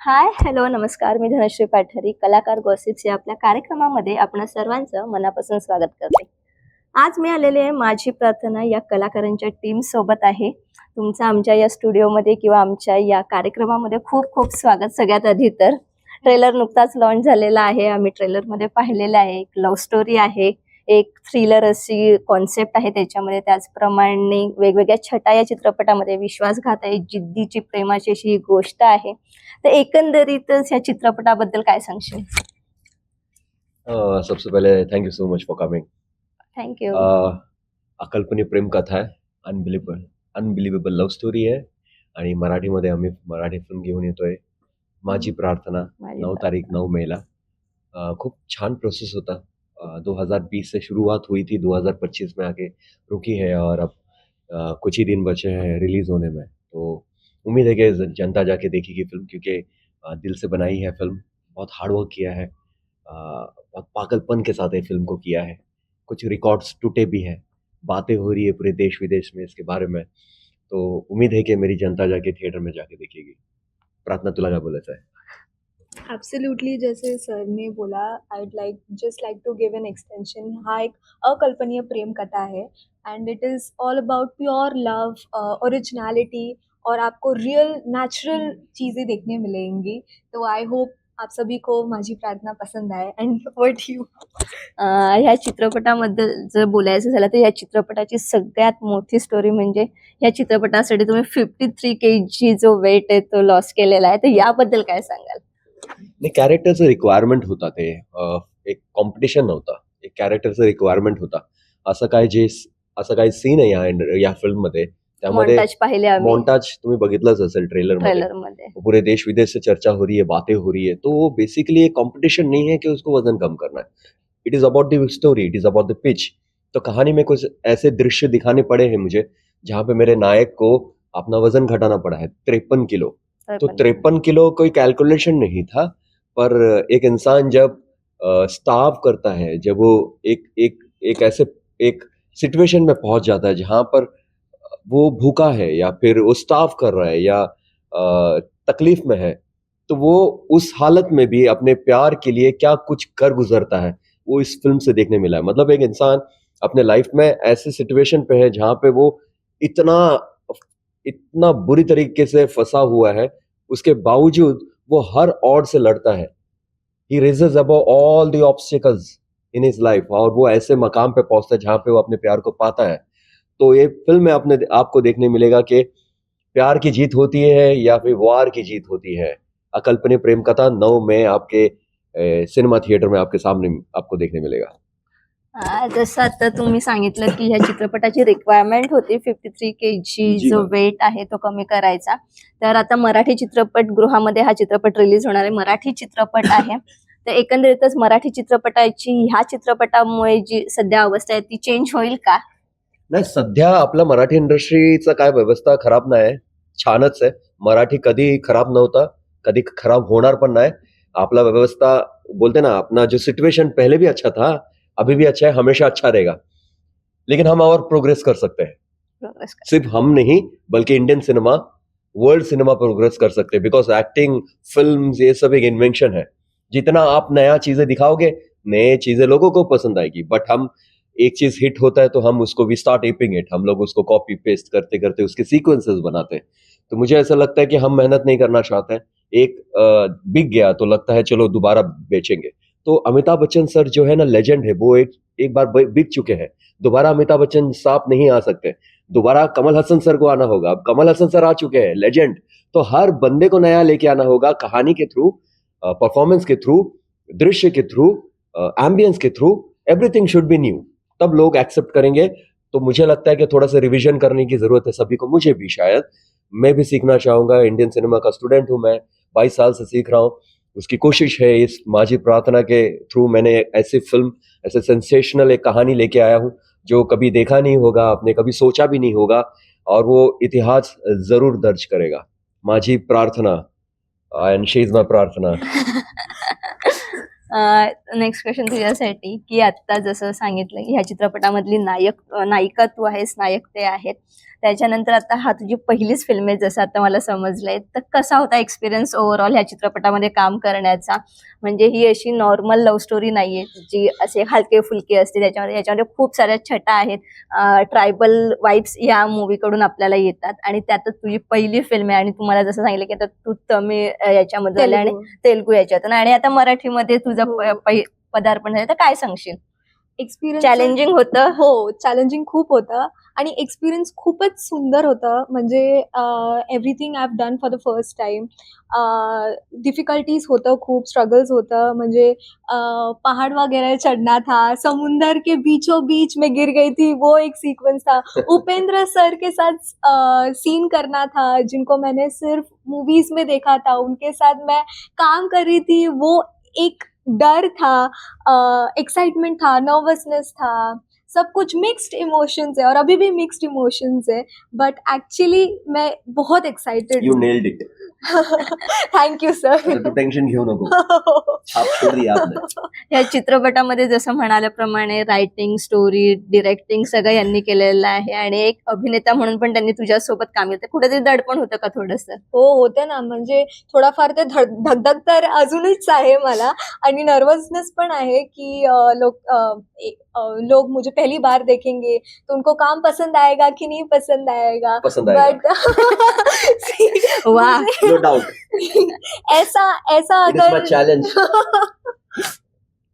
Hi hello नमस्कार. मी धनश्री पाठारी कलाकार gossips या आपल्या कार्यक्रमामध्ये आपण सर्वांचं मनापासून स्वागत करते. आज मी आलेले आहे माझी प्रार्थना या कलाकारांच्या टीम सोबत आहे. तुमचं आमच्या या स्टुडिओमध्ये किंवा आमच्या या कार्यक्रमामध्ये खूप खूप स्वागत सगळ्यात आधी तर. ट्रेलर नुकताच लॉन्च झालेला आहे. आम्ही ट्रेलरमध्ये पाहिलेलं आहे. एक लव्ह स्टोरी आहे. एक थ्रिलर अशी कॉन्सेप्ट आहे त्याच्यामध्ये. त्याचप्रमाणे वेगवेगळ्या छटा या चित्रपटामध्ये विश्वासघात आहे जिद्दीची प्रेमाची अशी ही गोष्ट आहे. तर एकंदरीतच ह्या चित्रपटाबद्दल काय सांगशील? सबसे पहले thank you so much for coming thank you अकल्पनीय प्रेम कथा आहे. अनबिलिबल अनबिलिव्हेबल लव्ह स्टोरी आहे. आणि मराठीमध्ये आम्ही मराठी फिल्म घेऊन येतोय. माझी प्रार्थना नौ तारीख नौ मेला. खूप छान प्रोसेस होता. दो हज़ार बीस से शुरुआत हुई थी, दो हज़ार पच्चीस में आके रुकी है और अब कुछ ही दिन बचे हैं रिलीज़ होने में। तो उम्मीद है कि जनता जाके देखेगी फ़िल्म क्योंकि दिल से बनाई है फ़िल्म, बहुत हार्डवर्क किया है। बहुत पागलपन के साथ ये फ़िल्म को किया है। कुछ रिकॉर्ड्स टूटे भी हैं, बातें हो रही है पूरे देश विदेश में इसके बारे में। तो उम्मीद है कि मेरी जनता जाके थिएटर में जाके देखेगी। प्रार्थना तुला काय बोला आहे ॲब्सोल्युटली जसे सरने बोला I'd like just like to give an extension हा एक अकल्पनीय प्रेम कथा आहे and it is all about pure love originality और आपको रियल नेचुरल चीज़ें देखने मिलेंगी। तो आई होप आप सभी को माझी प्रार्थना पसंद आहे अँड वट यू ह्या चित्रपटाबद्दल जर बोलायचं झालं तर या चित्रपटाची सगळ्यात मोठी स्टोरी म्हणजे या चित्रपटासाठी तुम्ही फिफ्टी थ्री के जी जो वेट आहे तो लॉस केलेला आहे. तर याबद्दल काय सांगाल? नाही कॅरेक्टरचं रिक्वायरमेंट होता ते अ, एक कॉम्पिटिशन नव्हता एक कॅरेक्टरचं रिक्वायरमेंट होता। असं काय जे असं काही सीन आहे या या फ़िल्म मध्ये त्यामध्ये मॉन्टाज पाहिले आम्ही. मॉन्टाज तुम्ही बघितलंच असेल ट्रेलर मध्ये. ट्रेलर मध्ये. पूरे देश विदेश से चर्चा हो रही है बातें हो रही है तो वो बेसिकली एक कंपटीशन नहीं है कि उसको वज़न कम करना है। It is about the story it is about the pitch तो कहानी में कुछ ऐसे दृश्य दिखाने पड़े हैं मुझे जहाँ पे मेरे नायक को अपना वज़न घटाना पड़ा है तिरपन किलो। तो तिरपन किलो। कोई कैलकुलेशन नहीं था पर एक इंसान जब स्टाव करता है, जब वो एक एक एक ऐसे, एक सिचुएशन में पहुँच जाता है जहाँ पर वो भूखा है या फिर वो स्टाव कर रहा है या तकलीफ़ में है तो वो उस हालत में भी अपने प्यार के लिए क्या कुछ कर गुजरता है, वो इस फ़िल्म से देखने मिला है। मतलब एक इंसान अपने लाइफ में ऐसे सिचुएशन पे है जहाँ पे वो इतना इतना बुरी तरीके से फंसा हुआ है, उसके बावजूद वो हर ऑड से लड़ता है। He raises above all the obstacles in his life और वो ऐसे मकाम पे पहुँचता है जहाँ पे वो अपने प्यार को पाता है। तो ये फ़िल्म में अपने आपको देखने मिलेगा कि प्यार की जीत होती है या फिर वार की जीत होती है। अकल्पनीय प्रेम कथा नौ में आपके ए, सिनेमा थिएटर में आपके सामने आपको देखने मिलेगा। जसं आता तुम्ही सांगितलं की ह्या चित्रपटाची रिक्वायरमेंट होती fifty three K G G. Weight आहे तो कमी करायचा. तर आता मराठी चित्रपट गृहामध्ये हा चित्रपट रिलीज होणार आहे. मराठी चित्रपट आहे. तर एकंदरीतच मराठी चित्रपटाची ह्या चित्रपटामुळे जी सध्या अवस्था आहे ती चेंज होईल का? नाही सध्या आपला मराठी इंडस्ट्रीचा काय व्यवस्था खराब नाही. छानच आहे. मराठी कधी खराब नव्हता कधी खराब होणार पण नाही. आपला व्यवस्था बोलते ना अपना जो सिचुएशन पहले भी अच्छा था अभी भी अच्छा है हमेशा अच्छा रहेगा। लेकिन हम और प्रोग्रेस कर सकते हैं। सिर्फ़ हम नहीं बल्कि Indian cinema world cinema progress कर सकते हैं। बिकॉज़ एक्टिंग फ़िल्म ये सब एक इन्वेंशन है। जितना आप नया चीज़ें दिखाओगे नए चीज़ें लोगों को पसंद आएगी। बट हम एक चीज़ हिट होता है तो हम उसको वी स्टार्ट एपिंग इट हम लोग उसको कॉपी पेस्ट करते करते उसके सीक्वेंसेस बनाते हैं। तो मुझे ऐसा लगता है कि हम मेहनत नहीं करना चाहते हैं। एक बिक गया तो लगता है चलो दोबारा बेचेंगे। तो अमिताभ बच्चन सर जो है ना लेजेंड है, वो एक एक बार बिक चुके हैं। दोबारा अमिताभ बच्चन साहब नहीं आ सकते। दोबारा कमल हसन सर को आना होगा। अब कमल हसन सर आ चुके हैं लेजेंड तो हर बंदे को नया लेके आना होगा, कहानी के थ्रू परफॉर्मेंस के थ्रू, दृश्य के through ambience K through everything should be new तब लोग एक्सेप्ट करेंगे। तो मुझे लगता है कि थोड़ा सा रिविजन करने की ज़रूरत है सभी को, मुझे भी शायद। मैं भी सीखना चाहूँगा इंडियन सिनेमा का स्टूडेंट हूँ मैं, बाईस साल से सीख रहा हूँ। उसकी कोशिश है इस माझी प्रार्थना के थ्रू मैंने ऐसी फ़िल्म, ऐसे सेंसेशनल एक कहानी लेके आया हूँ, जो कभी देखा नहीं होगा, आपने कभी सोचा भी नहीं होगा, और वो इतिहास ज़रूर दर्ज करेगा। माझी प्रार्थना एंड शी माय प्रार्थना। नेक्स्ट क्वेश्चन तुझ्यासाठी की आता जसं सांगितलं की ह्या चित्रपटामधली नायक नायिका तू आहेस नायक ते आहेत. त्याच्यानंतर आता हा तुझी पहिलीच फिल्म आहे जसं आता मला समजलंय. तर कसा होता एक्सपिरियन्स ओव्हरऑल ह्या चित्रपटामध्ये काम करण्याचा? म्हणजे ही अशी नॉर्मल लव्ह स्टोरी नाहीये जी असे हलके फुलके असते. त्याच्यामध्ये याच्यामध्ये खूप साऱ्या छटा आहेत. ट्रायबल वाईब्स या मूवीकडून आपल्याला येतात. आणि त्यातच तुझी पहिली फिल्म आहे आणि तुम्हाला जसं सांगितलं की आता तू तमिळ याच्यामध्ये आणि तेलुगू. तेलुगू याच्यातून. आणि आता मराठीमध्ये तुझं हो. प- पहि- पदार्पण झालं तर काय सांगशील? एक्सपिरियन्स चॅलेंजिंग होतं? हो चॅलेंजिंग खूप होतं. आणि एक्सपिरियन्स खूपच सुंदर होतं. म्हणजे everything I have done for the first time difficulties होतं खूप स्ट्रगल्स होतं. म्हणजे पहाड़ वगैरह चढ़ना था समुंदर के बीचों बीच में गिर गई थी वो एक सीक्वेंस था. उपेंद्र सर के साथ सीन करना था जिनको मैंने सिर्फ मूवीज में देखा था उनके साथ मैं काम कर रही थी वो एक डर था एक्साइटमेंट था नर्वसनेस था। सब कुछ मिक्स्ड इमोशंस है और अभी भी मिक्स्ड इमोशंस है बट एक्चुअली मैं बहुत excited you nailed it thank you sir Tu tension घेऊ नको. छाप छोड़ दी आपने या चित्रपटामध्ये जसं म्हणाल्याप्रमाणे रायटिंग स्टोरी डिरेक्टिंग सगळं यांनी केलेलं आहे आणि एक अभिनेता म्हणून पण त्यांनी तुझ्यासोबत काम केलं. कुठेतरी दडपण होतं का थोडस? हो होते ना. म्हणजे थोडाफार ते धड धगधग तर अजूनच आहे मला. आणि नर्वसनेस पण आहे की लोक लोग मुझे पहली बार देखेंगे तो उनको काम पसंद आएगा कि नहीं पसंद आएगा? पसंद बट वाह. नो डाउट ऐसा ऐसा इज़ अगर चैलेंज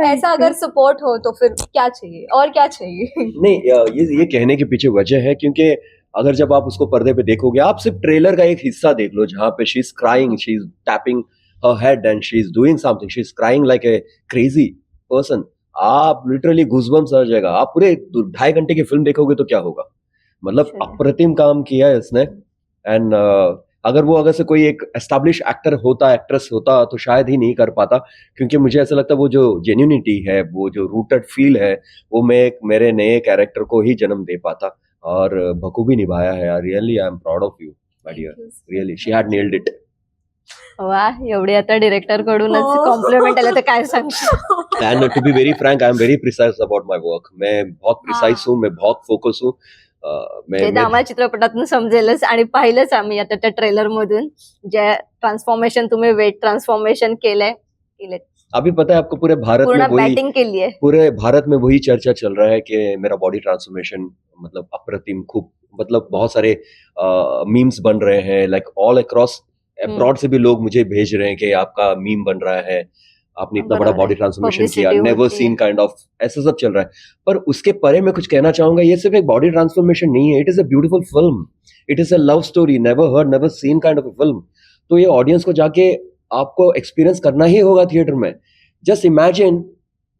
ऐसा अगर सपोर्ट हो तो फिर क्या चाहिए? और क्या चाहिए? नहीं ये ये कहने के पीछे वजह है क्योंकि अगर जब आप उसको पर्दे पे देखोगे आप सिर्फ़ ट्रेलर का एक हिस्सा देख लो जहाँ पे she is crying she is tapping head and she is doing something she is crying like a crazy person. आप लिटरली घुसबम्स आ जाएगा। आप पूरे ढाई घंटे की फ़िल्म देखोगे तो क्या होगा? मतलब अप्रतिम काम किया है इसने। एंड uh, अगर वो अगर से कोई एक एस्टेब्लिश एक्टर होता एक्ट्रेस होता तो शायद ही नहीं कर पाता। क्योंकि मुझे ऐसा लगता है वो जो जेन्यूनिटी है वो जो रूटेड फील है वो मैं एक मेरे नए कैरेक्टर को ही जन्म दे पाता। और बखूबी निभाया है really I am proud of you my dear really she had nailed it वा एवढी आता डिरेक्टर कडूनच कॉम्प्लिमेंट आलं तर काय सांगशील? And to be very frank I am very precise about my work मैं बहुत प्रिसाइज हूँ मैं बहुत फोकस हूँ. आम्हाला चित्रपटातून समजेलच आणि पाहिलंच आम्ही आता त्या ट्रेलर मधून जे ट्रान्सफॉर्मेशन तुम्ही वेट ट्रान्सफॉर्मेशन केलंय केलंय. अभी पता है आपको पूरे भारत में वही केली आहे पूरे भारत में वही चर्चा चल रहा है कि मेरा बॉडी ट्रांसफॉर्मेशन मतलब अप्रतिम खूब मतलब बहुत सारे मीम्स बन रहे हैं लाइक ऑल अक्रॉस अब्रॉड से भी लोग मुझे भेज रहे हैं कि आपका मीम बन रहा है। आपने इतना बड़ा बॉडी ट्रांसफॉर्मेशन किया नेवर सीन काइंड ऑफ़ ऐसा सब चल रहा है। पर उसके परे मैं कुछ कहना चाहूँगा ये सिर्फ़ एक बॉडी ट्रांसफॉर्मेशन नहीं है it is a beautiful film it is a love story never heard never seen kind of film तो ये ऑडियंस को जाके आपको एक्सपीरियंस करना ही होगा थिएटर में। जस्ट इमेजिन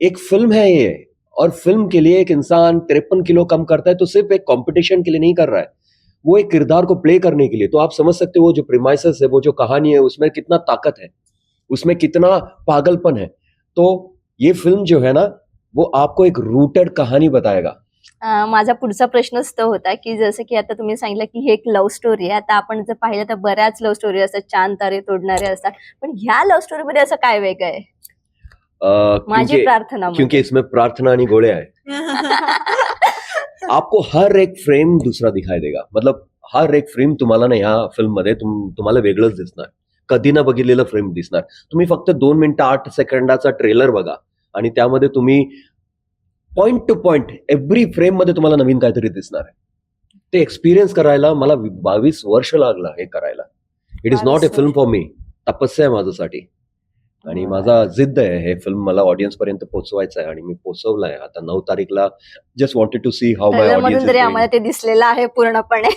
एक फ़िल्म है ये और फ़िल्म के लिए एक इंसान तिरपन किलो कम करता है तो सिर्फ़ एक कंपटीशन के लिए नहीं कर रहा है। वो एक किरदार को प्ले करने के लिए। तो आप समझ सकते हो वो जो प्रिमाइस है वो जो कहानी है उसमें कितना ताकत है। उसमें कितना पागलपन है। तो ये फिल्म जो है ना वो आपको एक रूटेड कहानी बताएगा। माझा पुढचा प्रश्नच तो होता की जसं की आता तुम्ही सांगितलं की हे एक लव्ह स्टोरी आहे. आता आपण जर पाहिलं तर बऱ्याच लव्ह स्टोरी असतात. चांद तारे तोडणारे असतात. पण ह्या लव्ह स्टोरी मध्ये असं काय वेगळं आहे? माझी प्रार्थना क्योंकि इसमें प्रार्थना आणि गोळ्या आहे. आपको हर एक फ्रेम दुसरा दिखाई देगा. मतलब हर एक फ्रेम तुम्हाला ना ह्या फिल्ममध्ये तुम तुम्हाला वेगळंच दिसणार. कधी ना बघितलेलं फ्रेम दिसणार. तुम्ही फक्त दोन मिनिटं आठ सेकंदाचा ट्रेलर बघा. आणि त्यामध्ये तुम्ही पॉइंट टू पॉइंट एव्हरी फ्रेममध्ये तुम्हाला नवीन काहीतरी दिसणार आहे. ते एक्सपिरियन्स करायला मला बावीस वर्ष लागला हे करायला. इट इज नॉट ए बावीस फिल्म. फॉर मी तपस्या आहे माझ्यासाठी. आणि माझा जिद्द आहे हे फिल्म मला ऑडियन्स पर्यंत पोहोचवायचं आहे आणि मी पोहोचवलंय. आता नऊ तारीखला just wanted to see how my तरी आम्हाला ऑडियन्स ते दिसलेलं आहे पूर्णपणे.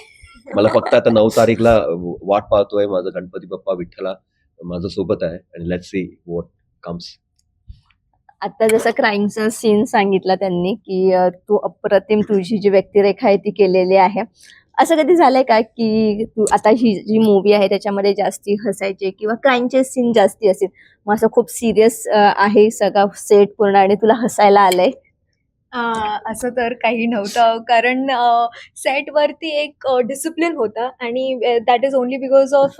मला फक्त आता नऊ तारीखला वाट पाहतोय. माझा गणपती बाप्पा विठ्ठला माझं सोबत आहे. आणि लेट सी वॉट कम्स आता जसं क्राईमचा सीन सांगितला त्यांनी की तू अप्रतिम तुझी जी व्यक्तिरेखा आहे ती केलेली आहे. असं कधी झालंय का की तू आता ही जी मूवी आहे त्याच्यामध्ये जास्ती हसायचे किंवा क्राईमचे सीन जास्ती असेल? मग असं खूप सिरियस आहे सगळा सेट पूर्ण आणि तुला हसायला आलंय? असं तर काही नव्हतं. कारण सेटवरती एक डिसिप्लिन होतं आणि that is only because of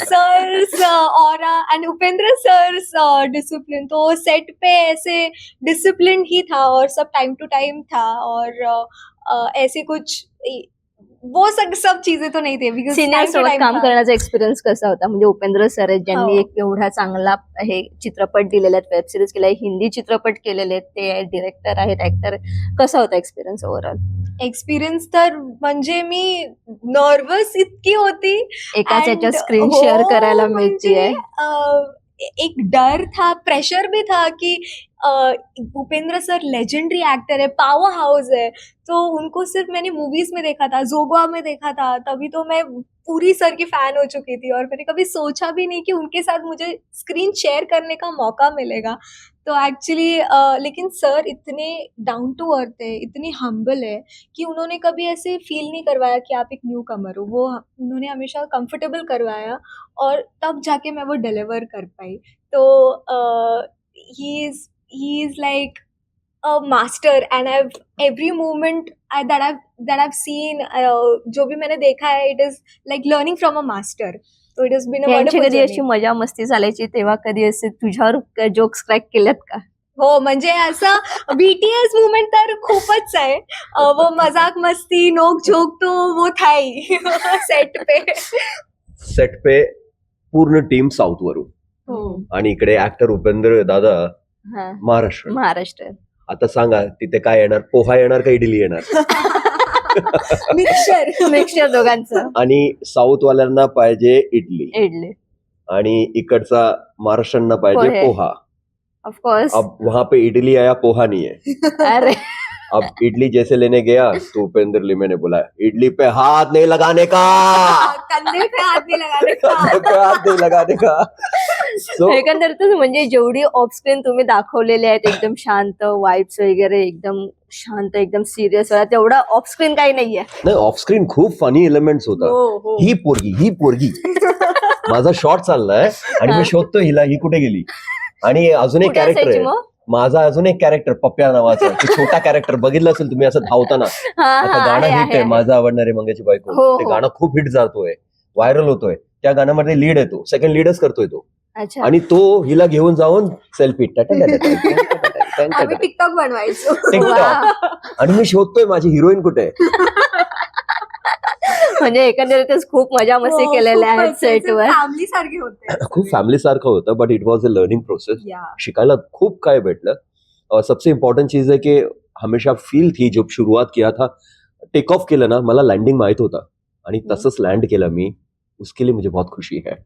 sirs और आणि उपेंद्र सर्स डिसिप्लिन तो सेट पे ऐसे डिसिप्लिन ही था और सब टाइम टू टाइम था और ऐसे कुछ वो सब सब चीजें तो नहीं थे बिकॉज सिनियर सोबत काम करण्याचा एक्सपिरियन्स कसा होता? म्हणजे उपेंद्र सर आहेत ज्यांनी हो. एक एवढा चांगला हे चित्रपट दिलेले आहेत वेब सिरीज केलाय हिंदी चित्रपट केलेले आहेत ते डिरेक्टर आहेत ऍक्टर कसा होता एक्सपिरियन्स ओव्हरऑल एक्सपिरियन्स तर म्हणजे मी नर्वस इतकी होती एकाच याच्या स्क्रीन शेअर करायला म्हणजे, मिळतीये अ, एक डर था प्रेशर भी था कि भूपेंद्र सर लेजेंडरी एक्टर है पावर हाउस है तो उनको सिर्फ़ मैंने मूवीज़ में देखा था जोगवा में देखा था, तभी तो मैं पूरी सर की फ़ैन हो चुकी थी और मैंने कभी सोचा भी नहीं कि उनके साथ मुझे स्क्रीन शेयर करने का मौका मिलेगा। तो एक्चुअली uh, लेकिन सर इतने डाउन टू अर्थ है इतने हम्बल है कि उन्होंने कभी ऐसे फील नहीं करवाया कि आप एक न्यू कमर हो। वो उन्होंने हमेशा कंफर्टेबल करवाया और तब जाके मैं वो डिलीवर कर पाई। तो he is he is like a master and I every moment that I that I scene जो भी मैंने देखा है it is like learning from a master यांची कधी अशी मजा मस्ती चालायची तेव्हा कधी असे तुझ्यावर जोक्स क्रॅक केल्यात का? हो म्हणजे असं बीटीएस मुवमेंट तर खूपच आहे. वो मजाक मस्ती नोक झोक तो वो था ही. सेट पे. सेट पे पूर्ण टीम साऊथ वरून. आणि इकडे ऍक्टर उपेंद्र दादा हा. महाराष्ट्र. महाराष्ट्र. आता सांगा तिथे काय येणार? पोहा येणार का इडली येणार? मिक्सर मिक्सचर दोघांचं. आणि साऊथ वाल्यांना पाहिजे इडली. इडली. आणि इकडचा महाराष्ट्रांना पाहिजे पोहे. पोहा. ऑफकोर्स अब वहां पे इडली आया पोहा नहीं है. अरे. अब इडली जैसे लेने गया तो उपेंद्र लिमे ने बोला इडली पे हाथ नहीं लगाने का! कंधे पे हाथ नहीं लगाने कंधे पे का हाथ नहीं लगाने का. सो एकंदरीतच म्हणजे जेवढी ऑफस्क्रीन तुम्ही दाखवलेले आहेत एकदम शांत वाईब्स वगैरे एकदम शांत एकदम सिरियस तेवढा ऑफस्क्रीन काही नाहीये. नाही ऑफ स्क्रीन खूप फनी एलिमेंट्स होता हो हो. ही पोरगी ही पोरगी. माझा शॉट चाललाय आणि हा. मी शोधतो हिला ही कुठे गेली. आणि अजून एक कुठे कॅरेक्टर असायची आहे. मग? माझा अजून एक कॅरेक्टर पप्प्या नावाचा. तो छोटा कॅरेक्टर बघितलं असेल तुम्ही असं धावताना. हा आता हा गाणं आहे, हिट आहे, आहे. माझा आवडणारे मंगेची बायको. हो, ते हो. गाणं खूप हिट जातोय. व्हायरल होतोय. त्या गाण्यामध्ये लीड येतो सेकंड लीडच करतोय तो. अच्छा. आणि तो हिला घेऊन जाऊन सेल्फी आम्ही टिकटॉक बनवायचो. टिकटॉक आणि मी शोधतोय माझी हिरोईन कुठे? आहे म्हणजे एकंदरीतच खूप मजा मस्ती हो, केलेल्या आहेत सेटवर. फॅमिली सारखे होते. खूप फॅमिली सारखं होतं but it was a learning process या. शिकायला खूप काय भेटलं. और सबसे इम्पोर्टेंट चीज है कि हमेशा फील थी जब शुरुआत किया था टेक ऑफ केलं ना मला लँडिंग माहीत होता. आणि तसंच लँड केलं मी. उसके लिए मुझे बहुत खुशी है.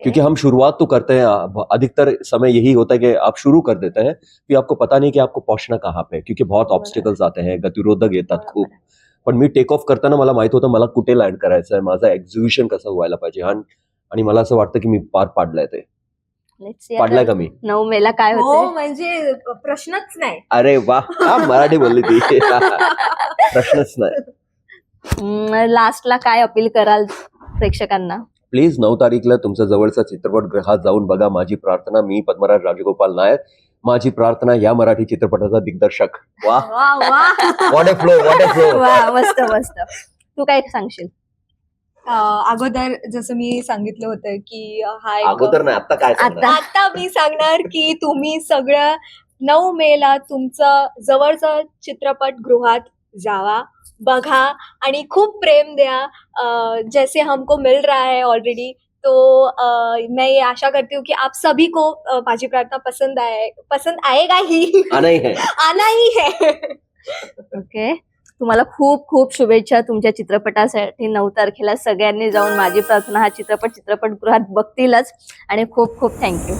क्योंकि हम शुरुआत तो करते हैं अधिकतर समय यही होता है कि आप शुरू कर देते हैं फिर आपको पता नहीं कि आपको पहुंचना कहाँ पे क्योंकि बहुत. ऑब्स्टिकल्स आते हैं गतिरोधक येतात खूप पण मी टेक ऑफ करताना मला माहीत होतं मला कुठे लँड करायचं आहे माझं एक्झिबिशन कसं व्हायला पाहिजे आणि आणि मला असं वाटतं की मी पार पाडलंय ते. पाडलाय का मी? नऊ मेला काय हो होते म्हणजे प्रश्नच नाही. अरे वा मराठी बोलली ती? प्रश्नच नाही. लास्टला काय अपील कराल प्रेक्षकांना? प्लीज नऊ तारीखला तुमचा जवळचा चित्रपटगृहात जाऊन बघा. माझी प्रार्थना मी पद्मराज राजगोपाल नायक माझी प्रार्थना या मराठी चित्रपटाचा दिग्दर्शक. वा what a flow what a flow वा मस्त मस्त. तू काय सांगशील? अगोदर जसं मी सांगितलं होतं की हा एक अगोदर नाही आता काय सांगणार? आता. आता मी सांगणार की तुम्ही सगळं नऊ मे ला तुमचं जवळचं चित्रपट गृहात जावा. बघा आणि खूप प्रेम द्या. जैसे हमको मिल रहा है ऑलरेडी तो मैं ये आशा करती हूँ कि आप सभी को माझी प्रार्थना पसंद आए पसंद आएगा ही. हा, नाही है. आना ही है. ओके. तुम्हाला खूप खूप शुभेच्छा तुमच्या चित्रपटासाठी नऊ तारखेला सगळ्यांनी जाऊन माझी प्रार्थना हा चित्रपट चित्रपटगृहात बघतीलच. आणि खूप खूप थँक्यू